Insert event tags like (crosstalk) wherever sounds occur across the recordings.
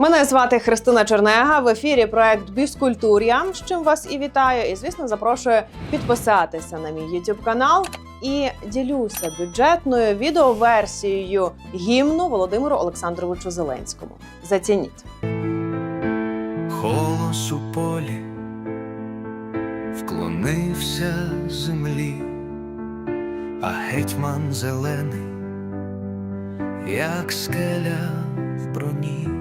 Мене звати Христина Чернега. В ефірі проект Біскультур'я. З чим вас і вітаю. І звісно, запрошую підписатися на мій YouTube канал і ділюся бюджетною відеоверсією гімну Володимиру Олександровичу Зеленському. Зацініть. Голос у полі вклонився землі, а гетьман зелений, як скеля в броні,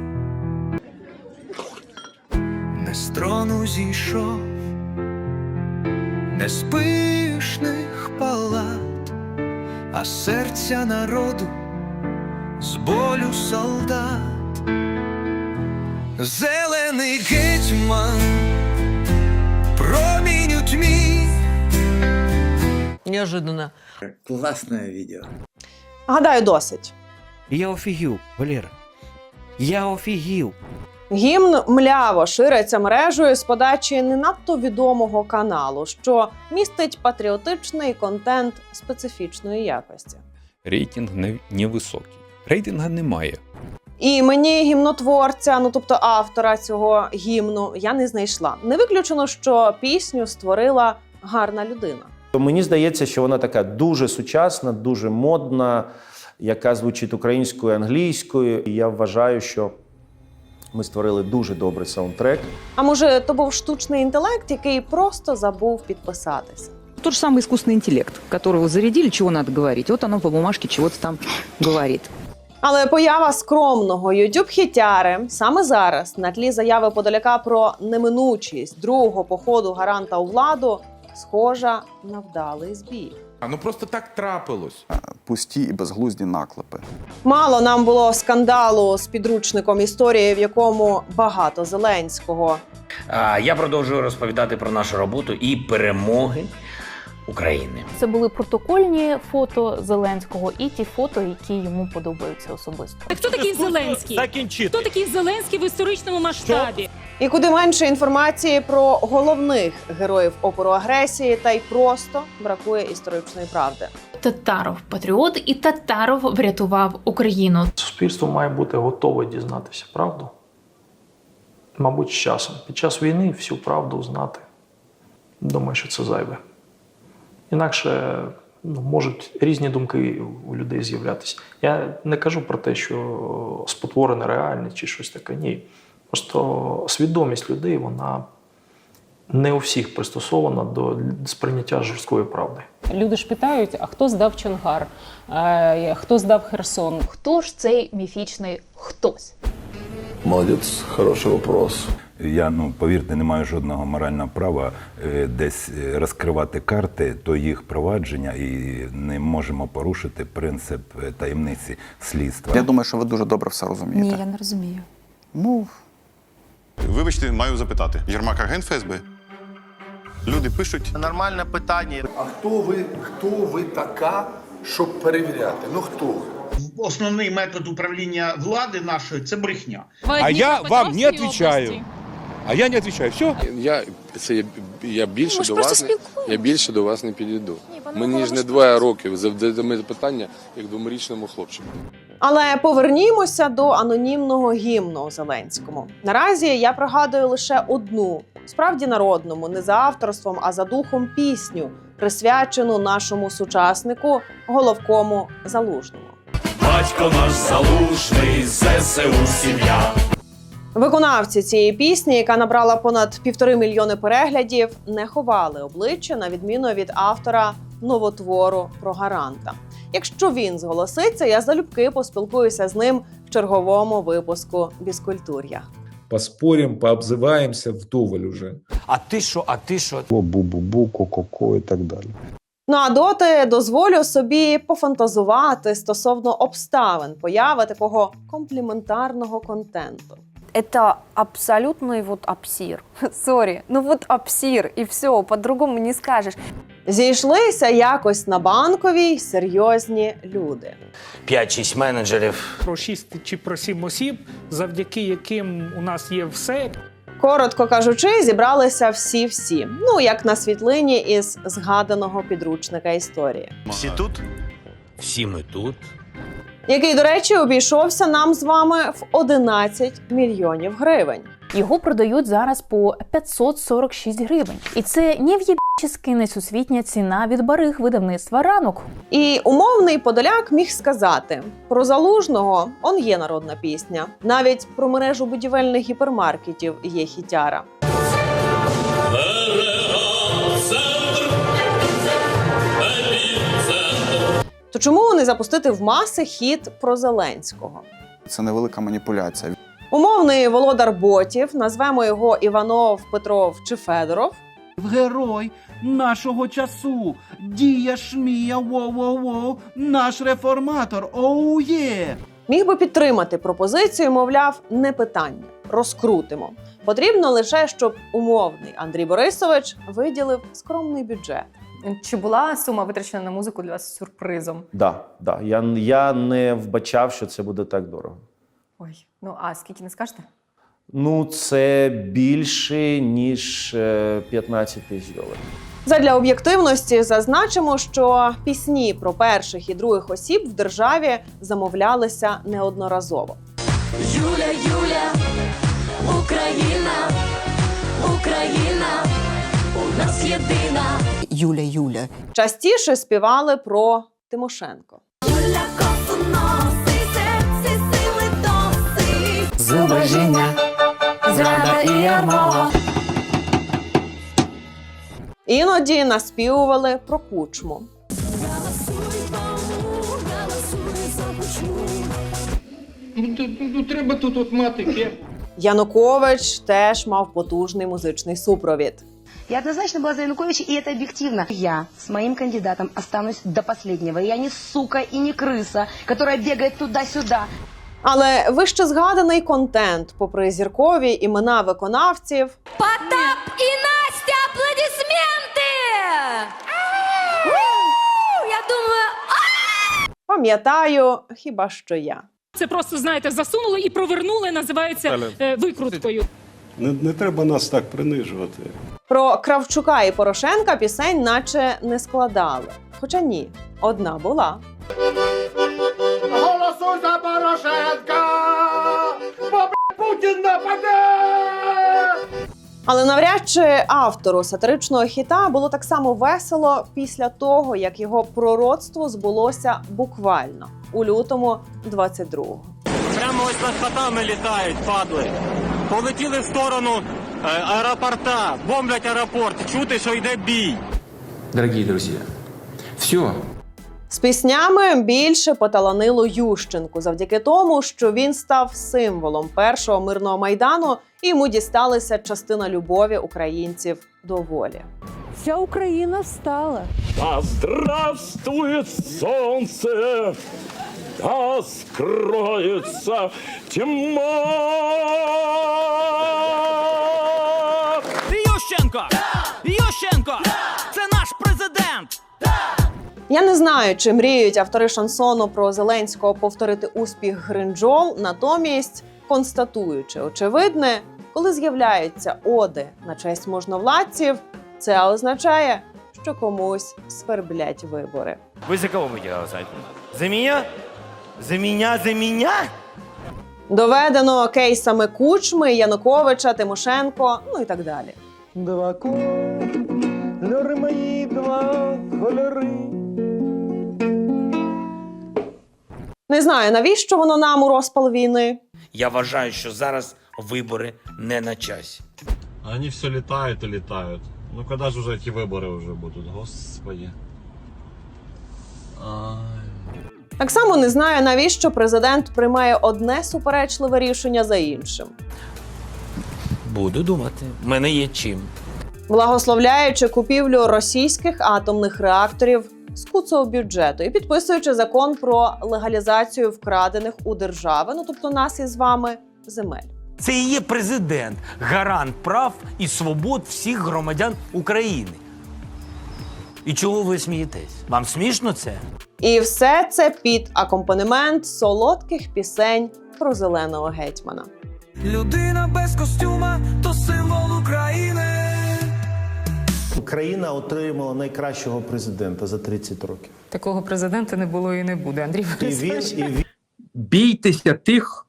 трону зійшов, не з пишних палат, а серця народу, з болю солдат. Зелений гетьман, промінь у тьмі. Неожиданно. Классное видео. Гадаю, досить. Я офігів, Валера. Я офігів. Гімн мляво шириться мережею з подачі не надто відомого каналу, що містить патріотичний контент специфічної якості. рейтинг не- невисокий. Рейтинга немає. І мені гімнотворця, ну тобто автора цього гімну, я не знайшла. Не виключено, що пісню створила гарна людина. Мені здається, що вона така дуже сучасна, дуже модна, яка звучить українською, англійською. І я вважаю, що ми створили дуже добрий саундтрек. А може, то був штучний інтелект, який просто забув підписатися. Тот же самый искусственный интеллект, которого зарядили, чего надо говорить. Вот оно по бумажке чего-то там говорит. Але поява скромного youtube хітяри саме зараз на тлі заяви Подоляка про неминучість другого походу гаранта у владу схожа на вдалий збіг. А ну просто так трапилось. пусті і безглузді наклепи. Мало нам було скандалу з підручником історії, в якому багато Зеленського. А, Я продовжую розповідати про нашу роботу і перемоги України. Це були протокольні фото Зеленського і ті фото, які йому подобаються особисто. Так хто такий Зеленський? Хто такий Зеленський в історичному масштабі? І куди менше інформації про головних героїв опору агресії, та й просто бракує історичної правди. Татаров патріот і Татаров врятував Україну. Суспільство має бути готове дізнатися правду. Мабуть, з часом. Під час війни всю правду знати. Думаю, що це зайве. Інакше ну, можуть різні думки у людей з'являтися. Я не кажу про те, що спотворене реальність чи щось таке. Ні. Просто свідомість людей, вона не у всіх пристосована до сприйняття жорсткої правди. Люди ж питають: а хто здав Чонгар? Е, Хто здав Херсон? Хто ж цей міфічний хтось? Молодець, хороший вопрос. Я ну повірте, не маю жодного морального права е, десь е, розкривати карти то їх провадження, і не можемо порушити принцип таємниці слідства. Я думаю, що ви дуже добре все розумієте. Я не розумію. Ну, Вибачте, маю запитати. Єрмак агент ФСБ? Люди пишуть. Нормальне питання. А хто ви, хто ви така, щоб перевіряти? Ну хто? Основний метод управління влади нашої це брехня. А я вам не відповідаю. А я не відповідаю. Все? Я це я, я більше ж просто я більше до вас не підійду. Ні, пане Мені ж не двоє років. Задаєте мене питання як двомирічному хлопчику. Але повернімося до анонімного гімну Зеленському. Наразі я пригадую лише одну, справді народному, не за авторством, а за духом пісню, присвячену нашому сучаснику головкому залужному. Батько наш залужний, ЗСУ сім'я. Виконавці цієї пісні, яка набрала понад півтори мільйони переглядів, не ховали обличчя на відміну від автора новотвору про гаранта. Якщо він зголоситься, я залюбки поспілкуюся з ним в черговому випуску Біскультур'я. Поспорим, пообзиваємося вдоволь уже. А ти що, а ти що? Бу-бу-бу, ко-ко-ко і так далі. Ну а доти дозволю собі пофантазувати стосовно обставин появи такого компліментарного контенту. Це абсолютний вот абсір. (laughs) Сорі, ну вот абсір, і все, по-другому не скажеш. Зійшлися якось на банковій серйозні люди. 5-6 менеджерів. Про шість чи про сім осіб, завдяки яким у нас є все, Коротко кажучи, зібралися всі-всі. Ну як на світлині із згаданого підручника історії. Всі тут? Всі ми тут. Який, до речі, обійшовся нам з вами в 11 мільйонів гривень. Його продають зараз по 546 гривень. І це ні в не в'єбічески несусвітня ціна від барих видавництва ранок. І умовний подоляк міг сказати: про залужного он є народна пісня. Навіть про мережу будівельних гіпермаркетів є хітяра. То чому не запустити в маси хіт про Зеленського? Це невелика маніпуляція. Умовний володар ботів, назвемо його Іванов, Петров чи Федоров. Герой нашого часу. Дія Шмія, воу-воу-воу, наш реформатор. Оу є. Міг би підтримати пропозицію, мовляв, не питання, розкрутимо. Потрібно лише, щоб умовний Андрій Борисович виділив скромний бюджет. Чи була сума витрачена на музику для вас сюрпризом? Да, да. Я, я не вбачав, що це буде так дорого. Ой, ну а скільки не скажете? Ну, це більше, ніж е, 15 тисяч доларів. Задля об'єктивності зазначимо, що пісні про перших і других осіб в державі замовлялися неодноразово. Юля, Юля, Україна, Україна, у нас єдина. Юля, Юля. Частіше співали про Тимошенко. Юля косу носить, серці сили досить. Зубожіння, зрада і ярмо. Іноді наспівували про кучму. Ну, треба тут от мати. Янукович теж мав потужний музичний супровід. Я однозначно была за Януковича, и это объективно. Я с моим кандидатом останусь до последнего. Я не сука и не крыса, которая бегает туда-сюда. Але вище згаданий контент, попри зіркові імена виконавців, Потап і Настя, аплодисменти! Я думаю, пам'ятаю, хіба що я. це просто, знаєте, засунули і провернули, називається е, викруткою. Не, не треба нас так принижувати. Про Кравчука і Порошенка пісень наче не складали. Хоча ні, одна була. Голосуй за Порошенка! Бо Путін нападе! Але навряд чи автору сатиричного хіта було так само весело після того, як його пророцтво збулося буквально у лютому 22-го. Прямо ось над хатами літають, падли. Полетіли в сторону е, аеропорта, бомблять аеропорт. Чути, що йде бій. Дорогі друзі, все. З піснями більше поталанило Ющенку завдяки тому, що він став символом першого мирного майдану, і йому дісталася частина любові українців до волі. Вся Украина встала. Да здравствует солнце, да скроется тьма. Я не знаю, чи мріють автори шансону про Зеленського повторити успіх Гринджол, натомість констатуючи очевидне, коли з'являються оди на честь можновладців, це означає, що комусь сверблять вибори. Ви за кого будете голосувати? За мене? За мене, за мене? Доведено кейсами Кучми, Януковича, Тимошенко, ну і так далі. Два кольори мої, два кольори. Не знаю, навіщо воно нам у розпал війни. Я вважаю, що зараз вибори не на часі. Вони все літають і літають. Ну коли ж уже ці вибори вже будуть, господи. Так само не знаю, навіщо президент приймає одне суперечливе рішення за іншим. Буду думати. В мене є чим. благословляючи купівлю російських атомних реакторів з куцого бюджету і підписуючи закон про легалізацію вкрадених у держави, ну тобто нас із вами земель. Це і є президент, гарант прав і свобод всіх громадян України. І чого ви смієтесь? Вам смішно це? І все це під акомпанемент солодких пісень про зеленого гетьмана. Людина без костюма то символ України. Україна отримала найкращого президента за 30 років. Такого президента не було і не буде. Андрій І він, і він Бійтеся тих,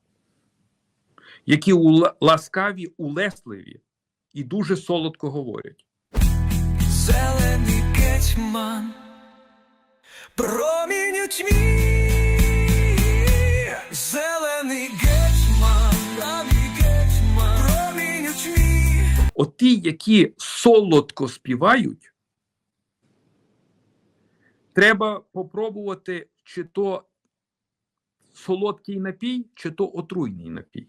які ласкаві, улесливі і дуже солодко говорять. Зелений гетьман, промінь тьмі. От ті, які солодко співають, треба попробувати, чи то солодкий напій, чи то отруйний напій.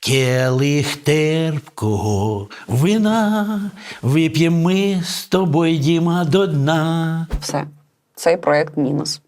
Келих терпкого вина, вип'ємо ми з тобою, Діма, до дна. Все, цей проект мінус.